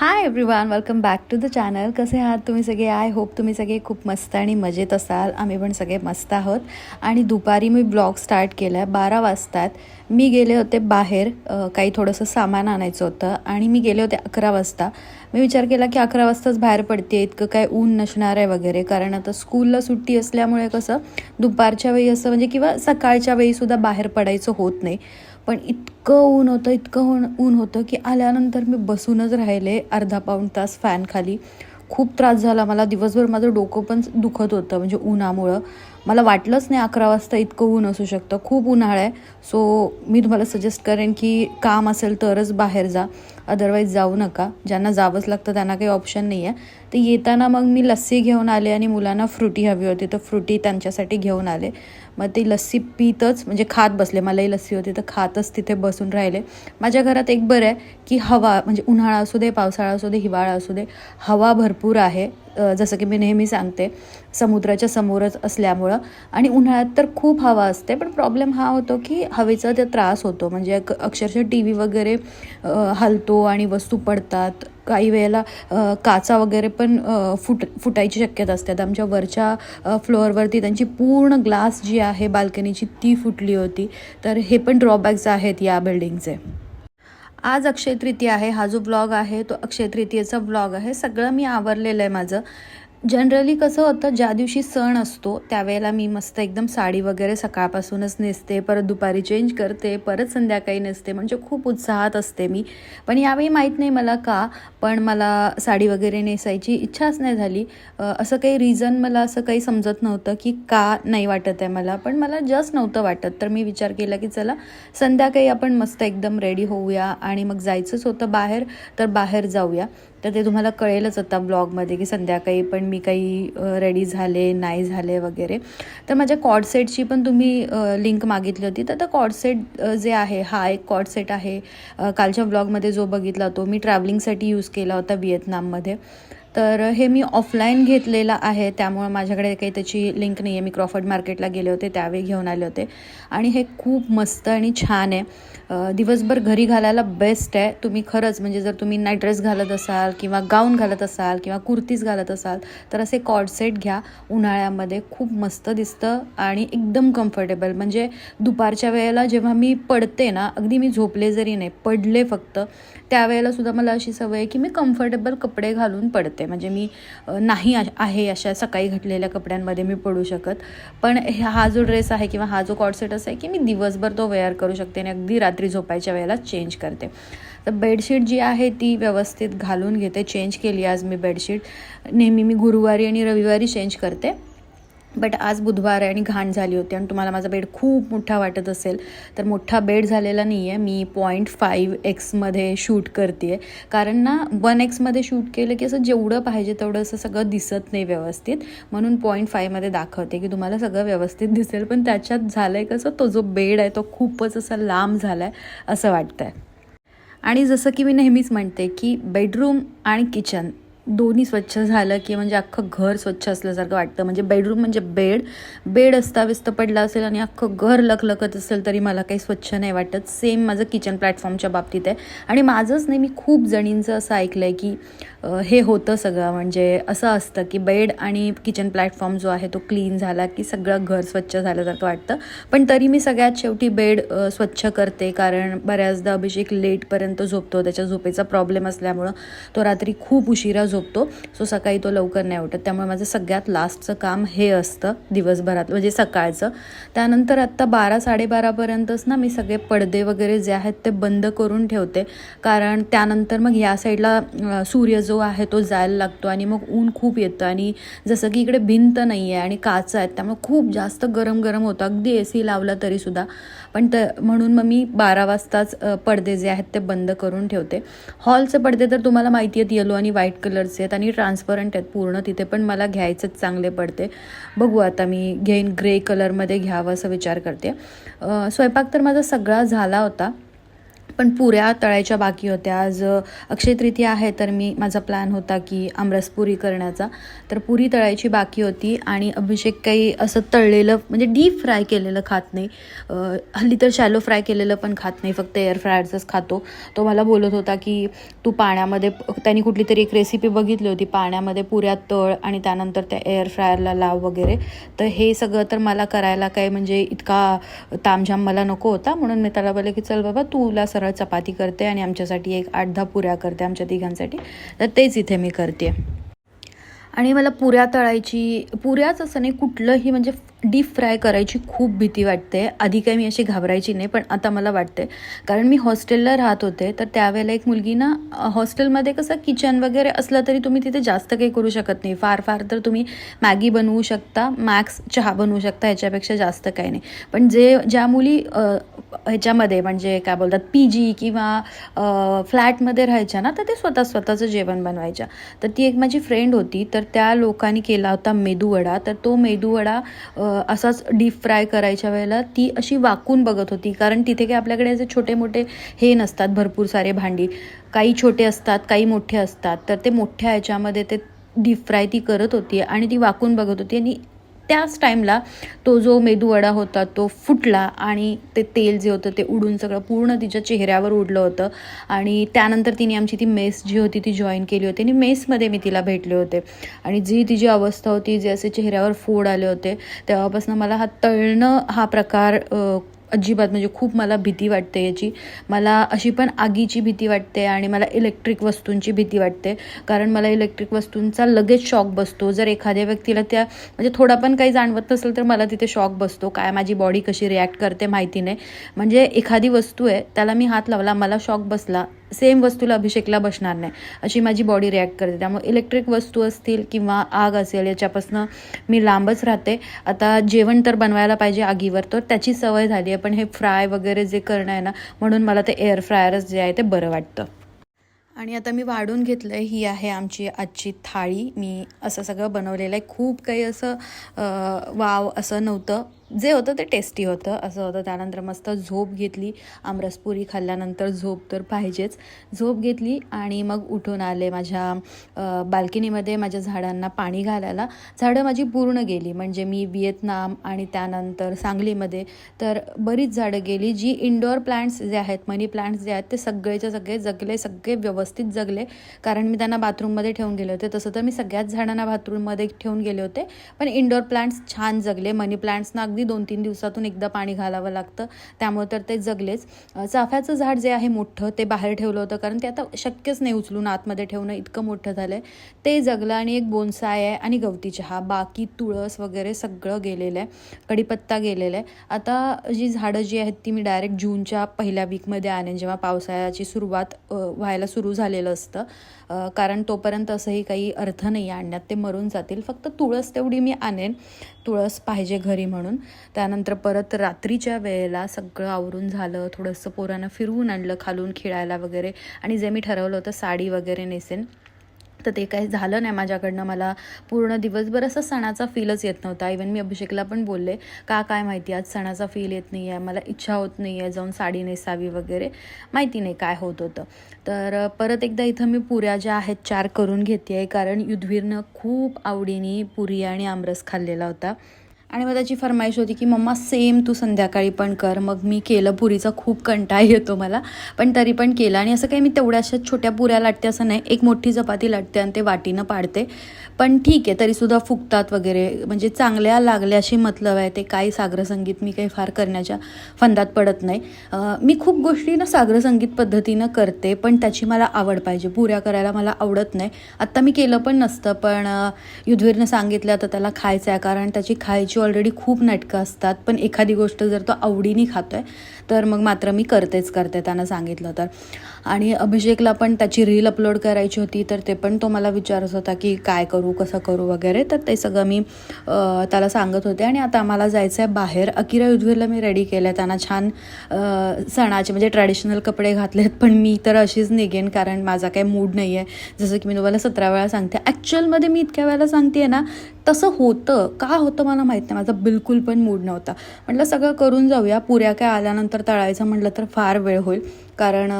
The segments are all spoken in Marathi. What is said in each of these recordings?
Hi everyone welcome back to the channel कसे आहात तुम्ही सगळे? आय होप तुम्ही सगळे खूप मस्त आणि मजेत असाल. आम्ही पण सगळे मस्त आहोत. आणि दुपारी मी ब्लॉग स्टार्ट केला आहे बारा वाजतात. मी गेले होते बाहेर. काही थोडंसं सामान आणायचं होतं. आणि मी गेले होते अकरा वाजता. मी विचार केला की अकरा वाजताच बाहेर पडते इतकं काय ऊन नसणार आहे वगैरे. कारण आता स्कूलला सुट्टी असल्यामुळे कसं दुपारच्या वेळी असं म्हणजे किंवा सकाळच्या वेळीसुद्धा बाहेर पडायचं होत नाही. पण इतकं ऊन होतं इतकं ऊन ऊन होतं की आल्यानंतर मी बसूनच राहिले अर्धा पाऊण तास फॅनखाली खूप त्रास झाला मला. दिवसभर माझं डोकं पण दुखत होतं म्हणजे उन्हामुळं. मला वाटलंच नाही अकरा वाजता इतकं ऊन असू शकतं. खूप उन्हाळा आहे. सो मी तुम्हाला सजेस्ट करेन की काम असेल तरच बाहेर जा. अदरवाईज जाऊ नका. ज्यांना जावंच लागतं त्यांना काही ऑप्शन नाही आहे तर येताना मग मी लस्सी घेऊन आले आणि मुलांना फ्रुटी हवी होती तर फ्रुटी त्यांच्यासाठी घेऊन आले. मग ती लस्सी पितच म्हणजे खात बसले. मलाही लस्सी होती तर खातच तिथे बसून राहिले. माझ्या घरात एक बरं आहे की हवा म्हणजे उन्हाळा असू दे पावसाळा असू दे हिवाळा असू दे हवा भरपूर आहे. जसं की मी नेहमी सांगते समुद्राच्या समोरच असल्यामुळं. आणि उन्हाळ्यात तर खूप हवा असते पण प्रॉब्लेम हा होतो की हवेचा ते त्रास होतो. म्हणजे अक्षरशः टी व्ही वगैरे हलतो आणि वस्तू पडतात. काही वेळेला काचा वगैरे पण फुट फुटायची शक्यता असते. आता आमच्या वरच्या फ्लोअरवरती त्यांची पूर्ण ग्लास जी आहे बाल्कनीची ती फुटली होती. तर हे पण ड्रॉबॅक्स आहेत या बिल्डिंगचे आज अक्षय तृतीया आहे. हा जो ब्लॉग आहे तो अक्षय तृतीयेचा ब्लॉग आहे. सगळं मी आवरलेलं आहे माझं. जनरली कसं होतं ज्या दिवशी सण असतो त्यावेळेला मी मस्त एकदम साडी वगैरे सकाळपासूनच नेसते परत दुपारी चेंज करते परत संध्याकाळी नेसते म्हणजे खूप उत्साहात असते मी. पण यावेळी माहीत नाही मला का पण मला साडी वगैरे नेसायची इच्छाच नाही झाली. असं काही रिझन मला असं काही समजत नव्हतं की का नाही वाटत आहे मला पण मला जस्ट नव्हतं वाटत. तर मी विचार केला की चला संध्याकाळी आपण मस्त एकदम रेडी होऊया आणि मग जायचंच होतं बाहेर तर बाहेर जाऊया. तर ते तुम्हाला कळेलच आता ब्लॉगमध्ये की संध्याकाळी पण मी काही रेडी झाले नाही झाले वगैरे. तर माझ्या कॉडसेटची पण तुम्ही लिंक मागितली होती. तर आता कॉडसेट जे आहे हा एक कॉडसेट आहे. कालच्या ब्लॉगमध्ये जो बघितला तो मी ट्रॅव्हलिंगसाठी यूज केला होता व्हिएतनाममध्ये. तर हे मी ऑफलाईन घेतलेलं आहे. त्यामुळे माझ्याकडे काही त्याची लिंक नाही आहे मी क्रॉफर्ड मार्केटला गेले होते त्यावेळी घेऊन आले होते. आणि हे खूप मस्त आणि छान आहे. दिवसभर घरी घालायला बेस्ट आहे. तुम्ही खरंच म्हणजे जर तुम्ही नाईट ड्रेस घालत असाल किंवा गाऊन घालत असाल किंवा कुर्तीज घालत असाल तर असे कॉडसेट घ्या. उन्हाळ्यामध्ये खूप मस्त दिसतं आणि एकदम कम्फर्टेबल म्हणजे दुपारच्या वेळेला जेव्हा मी पडते ना अगदी मी झोपले जरी नाही पडले फक्त त्यावेळेला सुद्धा मला अशी सवय आहे की मी कम्फर्टेबल कपडे घालून पडते. म्हणजे मी नाही आहे अशा सकाळी घातलेल्या कपड्यांमध्ये मी पडू शकत. पण हा जो ड्रेस आहे किंवा हा जो कॉडसेट असा आहे की मी दिवसभर तो वेअर करू शकते आणि अगदी रात्री रात्री झोपायच्या वेळेला चेंज करते. तर बेडशीट जी आहे ती व्यवस्थित घालून घेते. चेंज केली आज मी बेडशीट नेहमी मी गुरुवारी आणि रविवारी चेंज करते. बट आज बुधवार आहे आणि घाण झाली होती आणि तुम्हाला माझा बेड खूप मोठा वाटत असेल. तर मोठा बेड झालेला नाही आहे मी पॉईंट फाईव्ह एक्समध्ये शूट करते आहे कारण ना वन एक्समध्ये शूट केलं की असं जेवढं पाहिजे तेवढं असं सगळं दिसत नाही व्यवस्थित. म्हणून पॉईंट फाईव्हमध्ये दाखवते की तुम्हाला सगळं व्यवस्थित दिसेल. पण त्याच्यात झालं आहे कसं तो जो बेड आहे तो खूपच असा लांब झाला आहे असं वाटतं आहे आणि जसं की मी नेहमीच म्हणते की बेडरूम आणि किचन दोन्ही स्वच्छ झालं की म्हणजे अख्खं घर स्वच्छ असल्यासारखं वाटतं. म्हणजे बेडरूम म्हणजे बेड बेड अस्ताव्यस्त पडला असेल आणि अख्खं घर लखलखत असेल तरी मला काही स्वच्छ नाही वाटत. सेम माझं किचन प्लॅटफॉर्मच्या बाबतीत आहे. आणि माझंच नाही मी खूप जणींचं असं ऐकलं आहे की हे होतं सगळं. म्हणजे असं असतं की बेड आणि किचन प्लॅटफॉर्म जो आहे तो क्लीन झाला की सगळं घर स्वच्छ झाल्यासारखं वाटतं. पण तरी मी सगळ्यात शेवटी बेड स्वच्छ करते कारण बऱ्याचदा अभिषेक लेटपर्यंत झोपतो. त्याच्या झोपेचा प्रॉब्लेम असल्यामुळं तो रात्री खूप उशिरा झोपतो. सो सकाळी तो लवकर नाही उठत. त्यामुळे माझं सगळ्यात लास्टचं काम हे असतं दिवसभरात म्हणजे सकाळचं. त्यानंतर आत्ता बारा साडेबारापर्यंतच ना मी सगळे पडदे वगैरे जे आहेत ते बंद करून ठेवते. कारण त्यानंतर मग या साईडला सूर्य जो आहे तो जायला लागतो आणि मग ऊन खूप येतं. आणि जसं की इकडे भिंत नाही आहे आणि काच आहेत त्यामुळे खूप जास्त गरम गरम होतं. अगदी ए सी लावला तरीसुद्धा पण त म्हणून मग मी बारा वाजताच पडदे जे आहेत ते बंद करून ठेवते. हॉलचे पडदे तर तुम्हाला माहिती आहेत येलो आणि व्हाईट कलरचे आहेत आणि ट्रान्सपरंट आहेत पूर्ण तिथे पण मला घ्यायचंच चांगले पडते बघू आता मी घेईन ग्रे कलरमध्ये घ्यावं असं विचार करते. स्वयंपाक तर माझा सगळा झाला होता. पण पुऱ्या तळायच्या बाकी होत्या. आज अक्षय तृतीया आहे तर मी माझा प्लॅन होता की आमरस पुरी करण्याचा. तर पुरी तळायची बाकी होती आणि अभिषेक काही असं तळलेलं म्हणजे डीप फ्राय केलेलं खात नाही. हल्ली तर शॅलो फ्राय केलेलं पण खात नाही फक्त एअर फ्रायरचंच खातो. तो मला बोलत होता की तू पाण्यामध्ये त्यांनी कुठली तरी एक रेसिपी बघितली होती पाण्यामध्ये पुऱ्या तळ आणि त्यानंतर त्या एअर फ्रायरला लाव वगैरे. तर हे सगळं तर मला करायला काय म्हणजे इतका तामझाम मला नको होता. म्हणून मी त्याला बोलले की चल बाबा तुला सरळ चपाती करते आणि आमच्यासाठी एक आठ दहा पुऱ्या करते आमच्या तिघांसाठी. तर तेच इथे मी करते. आणि मला पुऱ्या तळायची पुऱ्याच असं नाही कुठलंही म्हणजे डीप फ्राय करायची खूप भीती वाटते. आधी काही मी अशी घाबरायची नाही पण आता मला वाटते कारण मी हॉस्टेलला राहत होते तर त्यावेळेला एक मुलगी ना हॉस्टेलमध्ये कसं किचन वगैरे असलं तरी तुम्ही तिथे जास्त काही करू शकत नाही. फार फार तर तुम्ही मॅगी बनवू शकता मॅक्स चहा बनवू शकता ह्याच्यापेक्षा जास्त काही नाही. पण जे ज्या मुली ह्याच्यामध्ये म्हणजे काय बोलतात पी जी किंवा फ्लॅटमध्ये राहायच्या ना तर ते स्वतः स्वतःचं जेवण बनवायच्या. तर ती एक माझी फ्रेंड होती तर त्या लोकांनी केला होता मेदूवडा. तर तो मेदूवडा असाच डीप फ्राय करायच्या वेळेला ती अशी वाकून बघत होती. कारण तिथे काही आपल्याकडे असे छोटे मोठे हे नसतात भरपूर सारे भांडी. काही छोटे असतात काही मोठे असतात. तर ते मोठ्या ह्याच्यामध्ये ते डीप फ्राय ती करत होती आणि ती वाकून बघत होती. आणि त्याच टाईमला तो जो मेदूवडा होता तो फुटला आणि ते तेल जे होतं ते उडून सगळं पूर्ण तिच्या चेहऱ्यावर उडलं होतं. आणि त्यानंतर तिने आमची ती मेस जी होती ती जॉईन केली होती आणि मेसमध्ये मी तिला भेटले होते. आणि जी तिची अवस्था होती जे असे चेहऱ्यावर फोड आले होते तेव्हापासून मला हा तळणं हा प्रकार अजिबात म्हणजे खूप मला भीती वाटते याची. मला अशी पण आगीची भीती वाटते आणि मला इलेक्ट्रिक वस्तूंची भीती वाटते. कारण मला इलेक्ट्रिक वस्तूंचा लगेच शॉक बसतो. जर एखाद्या व्यक्तीला त्या म्हणजे थोडा पण काही जाणवत नसेल तर मला तिथे शॉक बसतो. काय माझी बॉडी कशी रिॲक्ट करते माहिती नाही. म्हणजे एखादी वस्तू आहे त्याला मी हात लावला मला शॉक बसला सेम वस्तूला अभिषेकला बसणार नाही. अशी माझी बॉडी रिॲक्ट करते. त्यामुळे इलेक्ट्रिक वस्तू असतील किंवा आग असेल याच्यापासून मी लांबच राहते. आता जेवण तर बनवायला पाहिजे आगीवर तर त्याची सवय झाली आहे. पण हे फ्राय वगैरे जे करणं आहे ना म्हणून मला ते एअर फ्रायरच जे आहे ते बरं वाटतं. आणि आता मी वाढून घेतलं आहे ही आहे आमची आजची थाळी. मी असं सगळं बनवलेलं आहे. खूप काही असं वाव असं नव्हतं. जे होतं ते टेस्टी होतं. असं होतं. त्यानंतर मस्त झोप घेतली. आमरसपुरी खाल्ल्यानंतर झोप तर पाहिजेच. झोप घेतली आणि मग उठून आले माझ्या बाल्कनीमध्ये माझ्या झाडांना पाणी घालायला. झाडं माझी पूर्ण गेली. म्हणजे मी व्हिएतनाम आणि त्यानंतर सांगलीमध्ये तर बरीच झाडं गेली जी इंडोअर प्लांट्स जे आहेत मनी प्लांट्स जे आहेत ते सगळेच्या सगळे जगले सगळे व्यवस्थित जगले. कारण मी त्यांना बाथरूममध्ये ठेवून गेले होते. तसं तर मी सगळ्याच झाडांना बाथरूममध्ये ठेवून गेले होते. पण इंडोअर प्लांट्स छान जगले. मनी प्लांट्सना अगदी दोन तीन दिवसातून एकदा पाणी घालावं लागतं. त्यामुळे तर ते जगलेच. चाफ्याचं झाड जे आहे मोठं ते बाहेर ठेवलं होतं कारण ते आता शक्यच नाही उचलून आतमध्ये ठेवणं इतकं मोठं झालं आहे ते जगलं आणि एक बोनसाय आहे आणि गवती चहा बाकी तुळस वगैरे सगळं गेलेलं आहे. कढीपत्ता गेलेला आहे. आता जी झाडं जी आहेत ती मी डायरेक्ट जूनच्या पहिल्या वीकमध्ये आणेन जेव्हा पावसाळ्याची सुरुवात व्हायला सुरू झालेलं असतं. कारण तोपर्यंत असंही काही अर्थ नाही आहे आणण्यात. ते मरून जातील. फक्त तुळस तेवढी मी आणेन. तुळस पाहिजे घरी म्हणून. त्यानंतर परत रात्रीच्या वेळेला सगळं आवरून झालं. थोडंसं पोरांना फिरवून आणलं खालून खेळायला वगैरे. आणि जे मी ठरवलं होतं साडी वगैरे नेसेन. तर ते काही झालं नाही माझ्याकडनं. मला पूर्ण दिवसभर असं सणाचा फीलच येत नव्हता. इवन मी अभिषेकला पण बोलले का काय माहिती आज सणाचा फील येत नाही आहे मला इच्छा होत नाही आहे जाऊन साडी नेसावी वगैरे. माहिती नाही काय होत होतं. तर परत एकदा इथं मी पुऱ्या ज्या आहेत चार करून घेते आहे कारण युद्धवीरनं खूप आवडीने पुरी आणि आमरस खाल्लेला होता. आणि मग त्याची फरमाईश होती की मम्मा सेम तू संध्याकाळी पण कर मग मी केलं पुरीचा खूप कंटाळ येतो मला पण तरी पण केलं. आणि असं काही मी तेवढ्याशा छोट्या पुऱ्या लाटते असं नाही एक मोठी चपाती लाटते आणि ते वाटीनं पाडते. पण ठीक आहे तरीसुद्धा फुगतात वगैरे म्हणजे चांगल्या लागल्याशी मतलब आहे ते काही सागरसंगीत मी काही फार करण्याच्या फंदात पडत नाही. मी खूप गोष्टी ना सागरसंगीत पद्धतीनं करते पण त्याची मला आवड पाहिजे पुऱ्या करायला मला आवडत नाही. आत्ता मी केलं पण नसतं पण युधवीरनं सांगितलं तर त्याला खायचं आहे कारण त्याची खायची ऑलरेडी खूप नाटकं असतात पण एखादी गोष्ट जर तो आवडीने खातो आहे तर मग मात्र मी करतेच करते त्यांना सांगितलं तर. आणि अभिषेकला पण त्याची रील अपलोड करायची होती तर ते पण तो मला विचारत होता की काय करू कसं करू वगैरे. तर ते सगळं मी त्याला सांगत होते. आणि आता आम्हाला जायचं आहे बाहेर. अकिरा युद्धवीरला मी रेडी केलं आहे त्यांना छान सणाचे म्हणजे ट्रॅडिशनल कपडे घातलेत पण मी तर अशीच निघेन कारण माझा काही मूड नाही आहे जसं की मी तुम्हाला सतरा वेळा सांगते ॲक्च्युअलमध्ये मी इतक्या वेळेला सांगते ना तसं होतं. का होतं मला माहीत नाही. माझा बिलकुल पण मूड नव्हता. म्हटलं सगळं करून जाऊया. पुऱ्या काय आल्यानंतर तळायचं म्हटलं तर फार वेळ होईल. कारण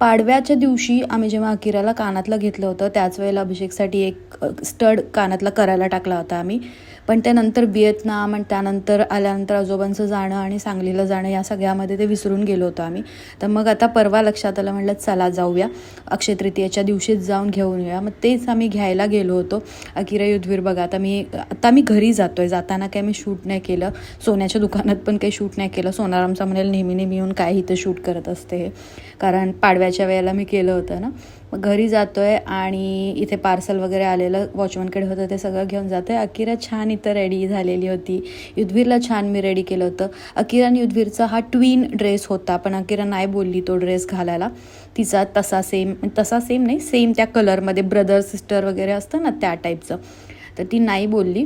पाडव्याच्या दिवशी आम्ही जेव्हा अकिराला कानातलं घेतलं होतं त्याच वेळेला अभिषेकसाठी एक स्टड कानातला करायला टाकला होता आम्ही. पण त्यानंतर व्हिएतनाम आणि त्यानंतर आल्यानंतर आजोबांचं जाणं आणि सांगलीला जाणं या सगळ्यामध्ये ते विसरून गेलो होतो आम्ही. तर मग आता परवा लक्षात आलं म्हटलं चला जाऊया अक्षय तृतीयेच्या दिवशीच जाऊन घेऊन येऊया. मग तेच आम्ही घ्यायला गेलो होतो. अकिरा युद्धवीर बघा आता मी आता मी घरी जातो आहे जाताना काही मी शूट नाही केलं. सोन्याच्या दुकानात पण काही शूट नाही केलं. सोनारामचा म्हणेल नेहमी नेहमी येऊन काय इथं शूट करत असते हे. कारण पाडव्याच्या वेळेला मी केलं होतं ना. मग घरी जातो आहे आणि इथे पार्सल वगैरे आलेलं वॉचमनकडे होतं ते सगळं घेऊन जातो आहे अकिरा छान इथं रेडी झालेली होती. युद्धवीरला छान मी रेडी केलं होतं. अकिरा आणि युद्धवीरचा हा ट्विन ड्रेस होता पण अकिरा नाही बोलली तो ड्रेस घालायला. तिचा तसा सेम तसा सेम नाही सेम त्या कलरमध्ये ब्रदर सिस्टर वगैरे असतं ना त्या टाईपचं तर ती नाही बोलली.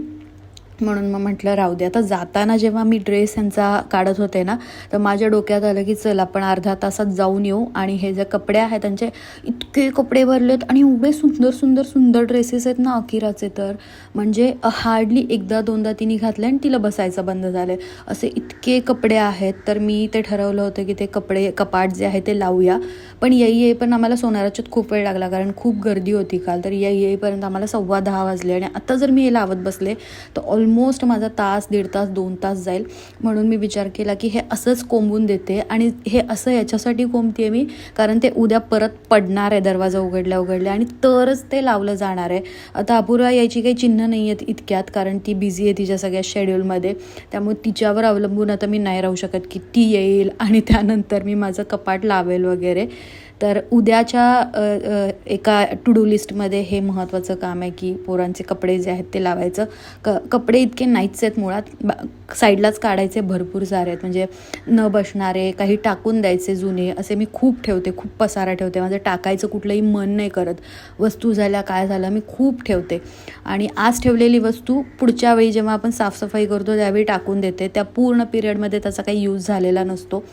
म्हणून मग म्हटलं राहू दे. आता जाताना जेव्हा मी ड्रेस यांचा काढत होते ना तर माझ्या डोक्यात आलं की चल आपण अर्धा तासात जाऊन येऊ आणि हे जे कपडे आहेत त्यांचे इतके कपडे भरलेत आणि उभे सुंदर सुंदर सुंदर ड्रेसेस आहेत ना अकिराचे तर. म्हणजे हार्डली एकदा दोनदा तिने घातले आणि तिला बसायचं बंद झालं असे इतके कपडे आहेत तर मी ते ठरवलं होतं की ते कपडे कपाट जे आहे ते लावूया. पण येई येई पण आम्हाला सोनाराच्यात खूप वेळ लागला कारण खूप गर्दी होती काल. तर येई येईपर्यंत आम्हाला सव्वा दहा वाजले आणि आता जर मी हे लावत बसले तर ऑल ऑलमोस्ट माझा तास दीड तास दोन तास जाईल. म्हणून मी विचार केला की हे असंच कोंबून देते आणि हे असं याच्यासाठी कोंबते आहे मी कारण ते उद्या परत पडणार आहे दरवाजा उघडल्या उघडल्या आणि तरच ते लावलं जाणार आहे. आता अपूर्वा यायची काही चिन्ह नाही आहेत इतक्यात कारण ती बिझी आहे तिच्या सगळ्या शेड्यूलमध्ये त्यामुळे तिच्यावर अवलंबून आता मी नाही राहू शकत की ती येईल आणि त्यानंतर मी माझं कपाट लावेल वगैरे. तर उद्याच्या एका टू डू लिस्टमध्ये हे महत्त्वाचं काम आहे की पोरांचे कपडे जे आहेत ते लावायचं. क कपडे इतके नाहीच आहेत मुळात. बा साईडलाच काढायचे भरपूर सारे आहेत. म्हणजे न बसणारे काही टाकून द्यायचे जुने. असे मी खूप ठेवते खूप पसारा ठेवते. माझं टाकायचं कुठलंही मन नाही करत. वस्तू झाल्या काय झालं मी खूप ठेवते. आणि आज ठेवलेली वस्तू पुढच्या वेळी जेव्हा आपण साफसफाई करतो त्यावेळी टाकून देते. त्या पूर्ण पिरियडमध्ये त्याचा काही यूज झालेला नसतो.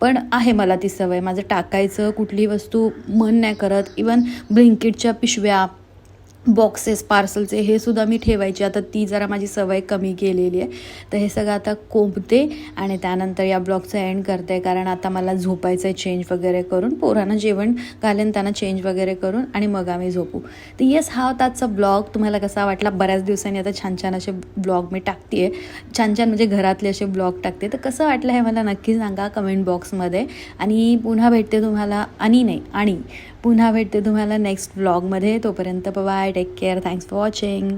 पण आहे मला ती सवय. माझं टाकायचं कुठली वस्तू मन नाही करत. इवन ब्लिंकिटच्या पिशव्या बॉक्सेस पार्सलचे हे सुद्धा मी ठेवायची. आता ती जरा माझी सवय कमी केलेली आहे. तर हे सगळं आता कोंबते आणि त्यानंतर या ब्लॉगचं एंड करते. कारण आता मला झोपायचं आहे चेंज वगैरे करून. पोरांना जेवण घालेन त्यांना चेंज वगैरे करून आणि मग आम्ही झोपू. तर येस हा होता आजचा ब्लॉग तुम्हाला कसा वाटला? बऱ्याच दिवसांनी आता छान छान असे ब्लॉग मी टाकते आहे छान छान म्हणजे घरातले असे ब्लॉग टाकते. तर कसं वाटलं हे मला नक्की सांगा कमेंट बॉक्समध्ये आणि पुन्हा भेटते तुम्हाला. आणि नाही आणि. पुन्हा भेटते तुम्हाला नेक्स्ट व्लॉगमध्ये तोपर्यंत bye take care thanks for watching